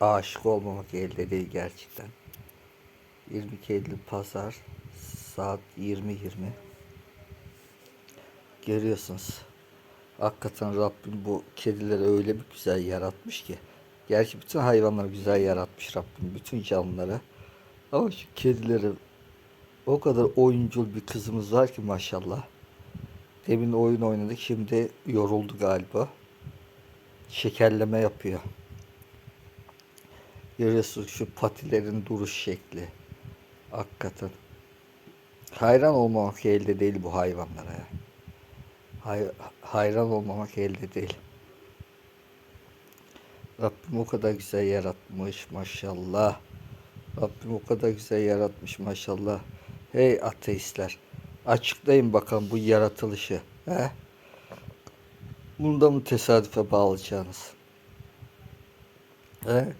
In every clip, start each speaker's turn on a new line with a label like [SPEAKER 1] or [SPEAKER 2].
[SPEAKER 1] aşık olmamak elde değil gerçekten. 22 Eylül Pazar saat 20.20 Görüyorsunuz. Hakikaten Rabbim bu kedileri öyle bir güzel yaratmış ki. Gerçi bütün hayvanları güzel yaratmış Rabbim. Bütün canlıları. Ama şu kedileri o kadar oyuncul bir kızımız var ki maşallah. Demin oyun oynadık. Şimdi yoruldu galiba. Şekerleme yapıyor. Görüyorsunuz şu patilerin duruş şekli. Hakikaten. Hayran olmamak elde değil bu hayvanlara. Hay- hayran olmamak elde değil. Rabbim o kadar güzel yaratmış maşallah. Rabbim o kadar güzel yaratmış maşallah. Hey ateistler. Açıklayın bakalım bu yaratılışı. He? Bunda mı tesadüfe bağlayacaksınız? He?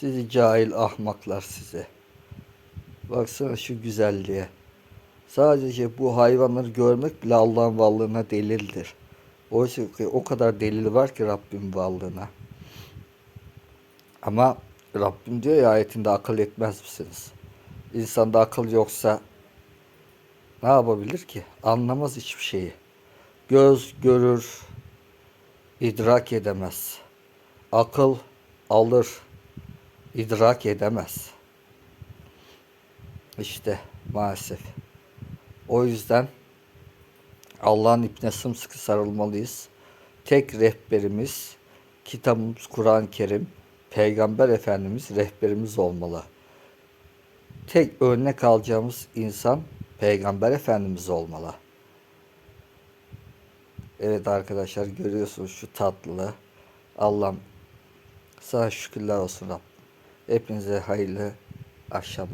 [SPEAKER 1] Sizi cahil ahmaklar size. Baksana şu güzelliğe. Sadece bu hayvanları görmek bile Allah'ın varlığına delildir. Oysa ki o kadar delil var ki Rabbim varlığına. Ama Rabbim diyor ya ayetinde akıl etmez misiniz? İnsanda akıl yoksa ne yapabilir ki? Anlamaz hiçbir şeyi. Göz görür, idrak edemez. Akıl alır, idrak edemez. İşte maalesef. O yüzden Allah'ın ipine sımsıkı sarılmalıyız. Tek rehberimiz kitabımız Kur'an-ı Kerim, Peygamber Efendimiz rehberimiz olmalı. Tek örnek alacağımız insan Peygamber Efendimiz olmalı. Evet arkadaşlar görüyorsunuz şu tatlılığı. Allah'ım sana şükürler olsun Rabbim. Hepinize hayırlı akşamlar.